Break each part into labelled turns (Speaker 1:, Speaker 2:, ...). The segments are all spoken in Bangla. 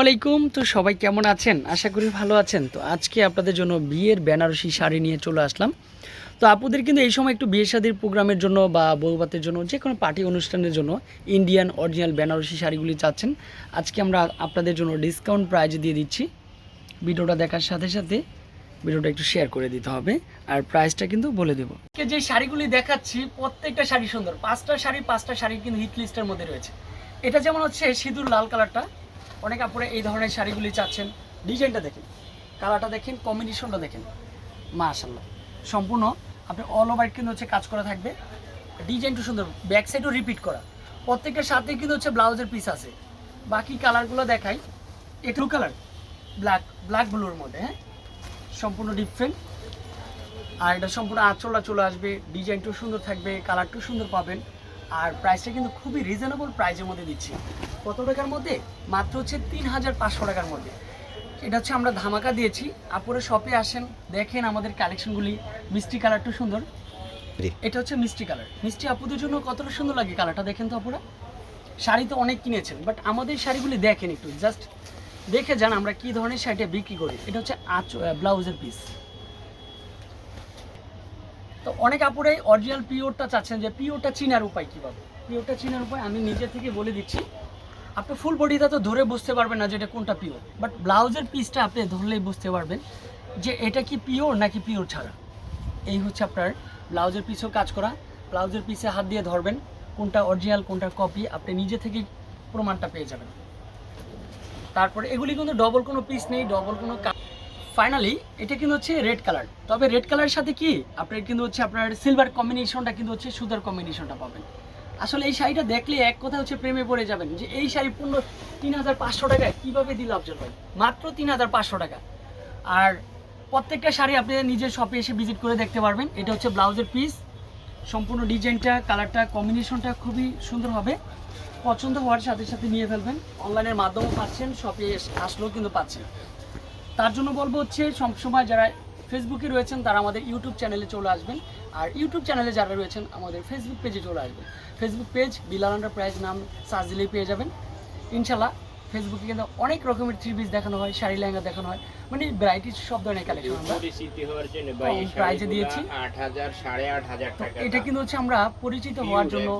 Speaker 1: আলাইকুম। তো সবাই কেমন আছেন? আশা করি ভালো আছেন। তো আজকে আপনাদের জন্য বিয়ের বেনারসি শাড়ি নিয়ে চলে আসলাম। তো আপুদের কিন্তু এই সময় একটু বিয়ে শাদির প্রোগ্রামের জন্য বা বৌভাতের জন্য যে কোনো পার্টি অনুষ্ঠানের জন্য ইন্ডিয়ান অরিজিনাল বেনারসি শাড়িগুলি চাচ্ছেন। আজকে আমরা আপনাদের জন্য ডিসকাউন্ট প্রাইজে দিয়ে দিচ্ছি। ভিডিওটা দেখার সাথে সাথে ভিডিওটা একটু শেয়ার করে দিতে হবে। আর প্রাইসটা কিন্তু বলে দেবো। যে শাড়িগুলি দেখাচ্ছি, প্রত্যেকটা শাড়ি সুন্দর। পাঁচটা শাড়ি পাঁচটা শাড়ি কিন্তু হিট লিস্টের মধ্যে রয়েছে। এটা যেমন হচ্ছে সিঁদুর লাল কালারটা অনেক আপুরে এই ধরনের শাড়িগুলি চাচ্ছেন। ডিজাইনটা দেখেন, কালারটা দেখেন কম্বিনেশনটা দেখেন। মাশাল্লাহ সম্পূর্ণ আপনি অল ওভার কিন্তু হচ্ছে কাজ করা থাকবে। ডিজাইনটা সুন্দর ব্যাক সাইডও রিপিট করা। প্রত্যেকটার সাথে কিন্তু হচ্ছে ব্লাউজের পিস আছে। বাকি কালারগুলো দেখাই। একটু কালার ব্ল্যাক ব্ল্যাক ব্লুর মধ্যে হ্যাঁ? সম্পূর্ণ ডিফারেন্ট আর এটা সম্পূর্ণ আঁচলটা চলে আসবে। ডিজাইনটাও সুন্দর থাকবে কালারটাও সুন্দর পাবেন। আর প্রাইসটা কিন্তু খুবই রিজনেবল প্রাইসের মধ্যে দিচ্ছি। কত টাকার মধ্যে? মাত্র হচ্ছে তিন হাজার পাঁচশো টাকার মধ্যে। এটা হচ্ছে আমরা ধামাকা দিয়েছি। আপুরে শপে আসেন দেখেন আমাদের কালেকশনগুলি মিষ্টি কালারটা সুন্দর। এটা হচ্ছে মিষ্টি কালার মিষ্টি আপুদের জন্য কতটা সুন্দর লাগে কালারটা দেখেন তো আপুরা? শাড়ি তো অনেক কিনেছেন বাট আমাদের শাড়িগুলি দেখেন একটু। জাস্ট দেখে যান আমরা কি ধরনের শাড়িটা বিক্রি করি। এটা হচ্ছে আঁচ ব্লাউজের পিস তো অনেক আপুরে অরিজিনাল পিওরটা চাচ্ছেন যে পিওরটা চিনার উপায় কীভাবে? পিওরটা চিনার উপায় আমি নিজে থেকে বলে দিচ্ছি। আপনি ফুল বডিটা তো ধরে বুঝতে পারবেন না যে এটা কোনটা পিওর বাট ব্লাউজের পিসটা আপনি ধরলেই বুঝতে পারবেন যে এটা কি পিওর নাকি পিওর ছাড়া। এই হচ্ছে আপনার ব্লাউজের পিসেও কাজ করা। ব্লাউজের পিসে হাত দিয়ে ধরবেন কোনটা অরিজিনাল কোনটা কপি আপনি নিজে থেকে প্রমাণটা পেয়ে যাবেন। তারপরে এগুলি কিন্তু ডবল কোনো পিস নেই ডবল কোনো ফাইনালি এটা কিন্তু হচ্ছে রেড কালার তবে রেড কালারের সাথে কি? আপনার কিন্তু হচ্ছে আপনার সিলভার কম্বিনেশনটা কিন্তু হচ্ছে সুতার কম্বিনেশনটা পাবেন। আসলে এই শাড়িটা দেখলে এক কথা হচ্ছে প্রেমে পড়ে যাবেন যে এই শাড়ি পূর্ণ তিন হাজার পাঁচশো টাকায় কীভাবে দিল আফজল ভাই? মাত্র তিন হাজার পাঁচশো টাকা। আর প্রত্যেকটা শাড়ি আপনি নিজের শপে এসে ভিজিট করে দেখতে পারবেন। এটা হচ্ছে ব্লাউজের পিস সম্পূর্ণ ডিজাইনটা কালারটা কম্বিনেশনটা খুবই সুন্দর হবে। পছন্দ হওয়ার সাথে সাথে নিয়ে ফেলবেন। অনলাইনের মাধ্যমেও পাচ্ছেন শপে আসলেও কিন্তু পাচ্ছেন। তার জন্য বলব হচ্ছে সবসময় যারা ফেসবুকে রয়েছেন, তারা আমাদের ইউটিউব চ্যানেলে চলে আসবেন। আর ইউটিউব চ্যানেলে যারা রয়েছেন, আমাদের ফেসবুক পেজে চলে আসবেন। ফেসবুক পেজ বিলাল প্রাইজ নাম সার্চ দিলেই পেয়ে যাবেন। ইনশাল্লাহ ফেসবুকে কিন্তু অনেক রকমের থ্রি পিস দেখানো হয় শাড়ি লেহেঙ্গা দেখানো হয়। মানে ভ্যারাইটিস সব ধরনের কালেকশন আমরা প্রাইজে দিয়েছি।
Speaker 2: আট হাজার সাড়ে আট হাজার
Speaker 1: তো
Speaker 2: টাকা
Speaker 1: এটা কিন্তু হচ্ছে আমরা পরিচিত হওয়ার জন্য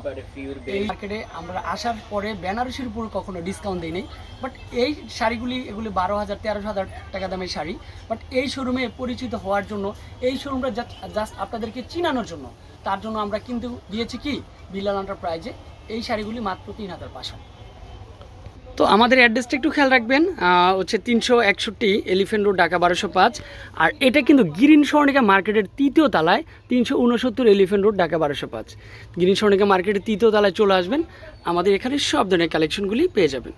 Speaker 1: এই মার্কেটে আমরা আসার পরে বেনারসির উপর কখনো ডিসকাউন্ট দিই নেই। বাট এই শাড়িগুলি এগুলি বারো হাজার তেরো হাজার টাকা দামের শাড়ি। বাট এই শোরুমে পরিচিত হওয়ার জন্য এই শোরুমটা জাস্ট আপনাদেরকে চিনানোর জন্য তার জন্য আমরা কিন্তু দিয়েছি কি? বিলাল প্রাইজে এই শাড়িগুলি মাত্র তিন হাজার পাঁচশো। তো আমাদের অ্যাড্রেসটা একটু খেয়াল রাখবেন হচ্ছে তিনশো একষট্টি এলিফেন্ট রোড, ঢাকা বারোশো পাঁচ। আর এটা কিন্তু গ্রিন স্বর্ণিকা মার্কেটের তৃতীয় তালায়, তিনশো উনসত্তর এলিফেন্ট রোড, ঢাকা বারোশো পাঁচ। গ্রিন স্বর্ণিকা মার্কেটের তৃতীয় তালায় চলে আসবেন। আমাদের এখানে সব ধরনের কালেকশনগুলি পেয়ে যাবেন।